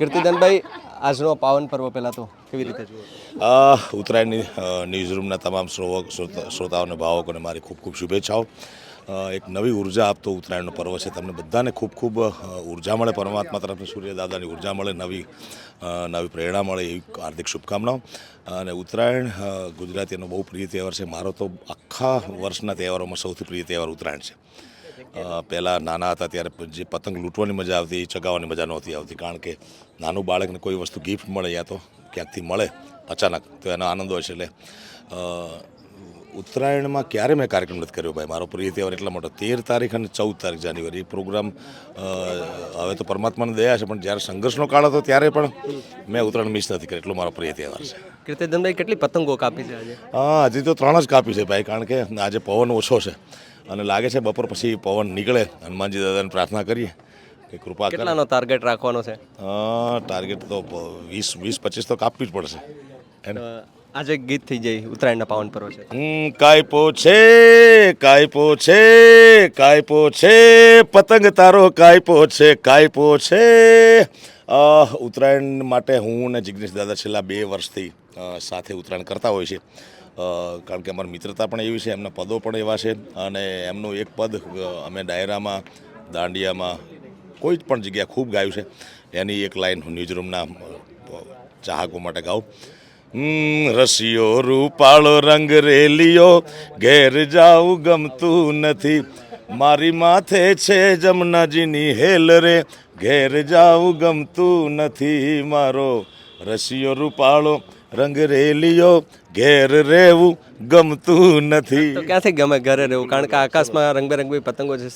કીર્તિદાનભાઈ, આજનો પાવન પર્વ પહેલાં તો કેવી રીતે જુઓ? ઉત્તરાયણની ન્યૂઝરૂમના તમામ શ્રોતાઓને, ભાવકોને મારી ખૂબ ખૂબ શુભેચ્છાઓ. એક નવી ઊર્જા આપતો ઉત્તરાયણનો પર્વ છે. તમને બધાને ખૂબ ખૂબ ઊર્જા મળે, પરમાત્મા તરફની સૂર્યદાદાની ઊર્જા મળે, નવી નવી પ્રેરણા મળે એવી હાર્દિક શુભકામનાઓ. અને ઉત્તરાયણ ગુજરાતીનો બહુ પ્રિય તહેવાર છે. મારો તો આખા વર્ષના તહેવારોમાં સૌથી પ્રિય તહેવાર ઉત્તરાયણ છે. પહેલાં નાના હતા ત્યારે જે પતંગ લૂંટવાની મજા આવતી એ ચગાવવાની મજા નહોતી આવતી. કારણ કે નાનું બાળકને કોઈ વસ્તુ ગિફ્ટ મળે યા તો ક્યાંકથી મળે? અચાનક. તો એનો આનંદ હોય છે એટલે ઉત્તરાયણમાં ક્યારે મેં કાર્યક્રમ નથી કર્યો ભાઈ? મારો પ્રિય તહેવાર એટલા માટે. તેર તારીખ અને ચૌદ તારીખ જાન્યુઆરી. એ પ્રોગ્રામ હવે તો પરમાત્માને દયા છે પણ જ્યારે સંઘર્ષનો કાળ હતો ત્યારે પણ મેં ઉત્તરાયણ મિસ નથી કરી એટલો મારો પ્રિય તહેવાર છે. કીર્તિદાનભાઈ કેટલી પતંગો કાપી છે આજે? હા હજી તો ત્રણ જ કાપી છે ભાઈ કારણ કે આજે પવન ઓછો છે. અને લાગે છે બપોર પછી પવન નીકળે હનુમાનજી દાદાને પ્રાર્થના કરીએ કે કૃપા કેટલાનો ટાર્ગેટ રાખવાનો છે? ટાર્ગેટ તો વીસ વીસ પચીસ તો કાપવી જ પડશે. એને આજે ગીત થઈ જાય ઉત્તરાયણના પાવન પર્વ છે. કાયપો છે કાયપો છે કાયપો છે પતંગ તારો કાયપો છે કાયપો છે ઉત્તરાયણ માટે હું અને જિગ્નેશ દાદા છેલ્લા બે વર્ષથી સાથે ઉત્તરાયણ કરતા હોય છે. કારણ કે અમારી મિત્રતા પણ એવી છે, એમના પદો પણ એવા છે અને એમનું એક પદ અમે ડાયરામાં, દાંડિયામાં, કોઈ જ પણ જગ્યા ખૂબ ગાયું છે. એની એક લાઈન હું ન્યૂઝરૂમના ચાહકો માટે ગાઉં. રસિયો રૂપાળો રંગ રેલિયો, ઘેર જાવું ગમતું નથી. મારી માથે છે જમનાજીની હેલ રે, ઘેર જાવું ગમતું નથી મારો. રસિયો રૂપાળો રંગ રેલિયો, ઘેર રહેવું ગમતું નથી. ક્યાંથી ગમે ઘરે રહેવું? કારણ કે આકાશમાં રંગબેરંગી પતંગો છે.